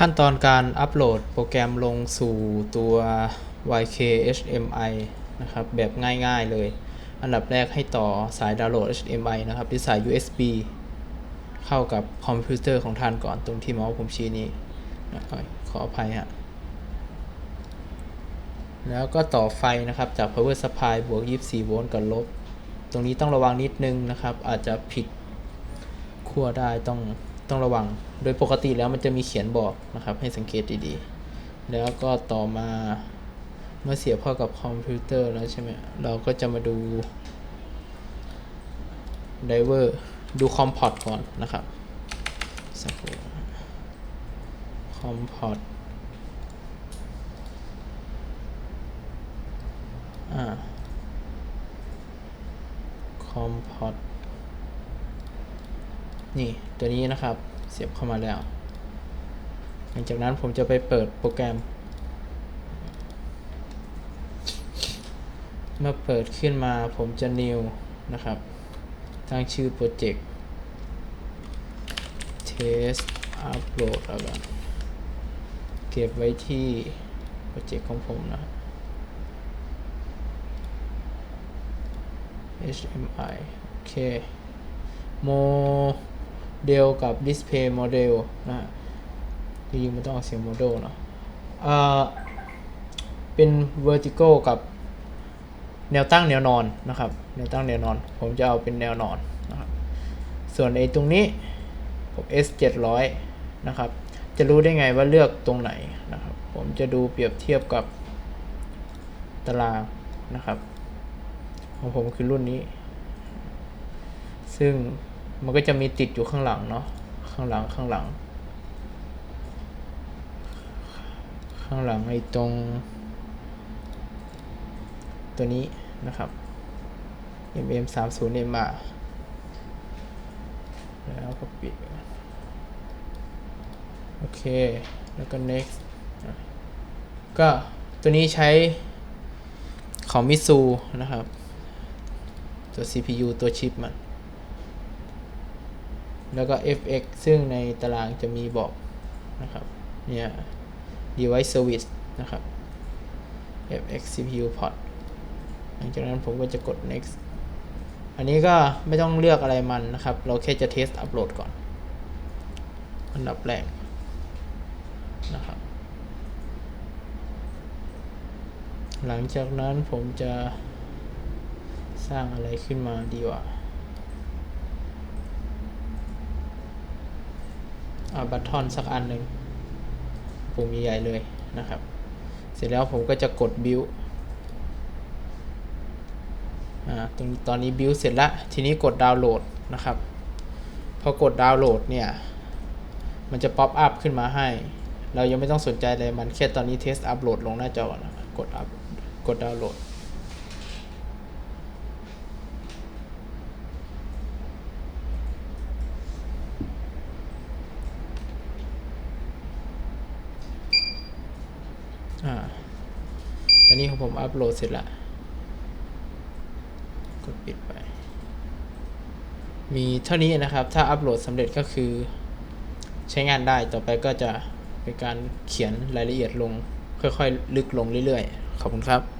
ขั้นตอนการอัปโหลดโปรแกรมลงสู่ตัว YKHMI นะครับ แบบง่ายๆเลย อันดับแรกให้ต่อสายดาวน์โหลด HDMI นะครับหรือสาย USB เข้ากับคอมพิวเตอร์ของท่านก่อนตรงที่เมาส์ผมชี้นี้นะขออภัยฮะ แล้วก็ต่อไฟนะครับจาก power supply บวก 24 โวลต์กับลบ ตรงนี้ต้องระวังนิดนึงนะครับ อาจจะผิดขั้วได้ต้อง ต้องระวัง โดยปกติแล้วมันจะมีเขียนบอกนะครับ ให้สังเกตดีๆ แล้วก็ต่อมาเมื่อเสียบเข้ากับคอมพิวเตอร์แล้วใช่ไหมเราก็จะมาดูไดเวอร์ดูคอมพอร์ตก่อนนะครับสักครู่คอมพอร์ตอ่าคอมพอร์ต นี่ตัวนี้นะครับเสียบเข้ามาแล้ว หลังจากนั้นผมจะไปเปิดโปรแกรม เมื่อเปิดขึ้นมาผมจะ new นะครับ ตั้งชื่อโปรเจกต์ test upload แล้วกันเก็บไว้ที่โปรเจกต์ของผมนะ HMI โอเคโม เดลกับ display model นะฮะจริงๆมันต้องออกเสียงโมเดลเนาะเป็น vertical กับแนวตั้งแนวนอนนะครับแนวตั้งแนวนอน ผมจะเอาเป็นแนวนอนนะครับส่วนไอ้ตรงนี้ผม S 700นะครับจะรู้ได้ไงว่าเลือกตรงไหนนะครับ ผมจะดูเปรียบเทียบกับตารางนะครับ ของผมคือรุ่นนี้ ซึ่ง มันก็จะมีติดอยู่ข้างหลังเนาะข้างหลังข้างหลัง ข้างหลังไอ้ตรง ตัวนี้นะครับ mm 3 0 m r แล้วก็ปิด โอเค แล้วก็ next ก็ตัวนี้ใช้ของมิซูนะครับ ตัว CPU ตัวชิปมัน แล้วก็ FX ซึ่งในตารางจะมีบอกนะครับ เนี่ย device service นะครับ FX CPU port หลังจากนั้นผมก็จะกด next อันนี้ก็ไม่ต้องเลือกอะไรมันนะครับ เราแค่จะ test upload ก่อน อันดับแรกนะครับ หลังจากนั้นผมจะสร้างอะไรขึ้นมาดีวะ เอาบัตทอนสักอันหนึ่งปุ่มใหญ่ๆเลยนะครับ เสร็จแล้วผมก็จะกด build อ่าตรงตอนนี้ build เสร็จล้วทีนี้กดดาวน์โหลดนะครับ พอกดดาวน์โหลดเนี่ย มันจะป๊อปอัพขึ้นมาให้ เรายังไม่ต้องสนใจเลยมันแค่ตอนนี้เทสอัพโหลดลงหน้าจอนะกดอัพกดดาวน์โหลด อ่า ตอนนี้ของผมอัพโหลดเสร็จละ กดปิดไป มีเท่านี้นะครับ ถ้าอัพโหลดสำเร็จก็คือ ใช้งานได้ ต่อไปก็จะเป็นการเขียนรายละเอียดลง ค่อยๆ ลึกลงเรื่อยๆ ขอบคุณครับ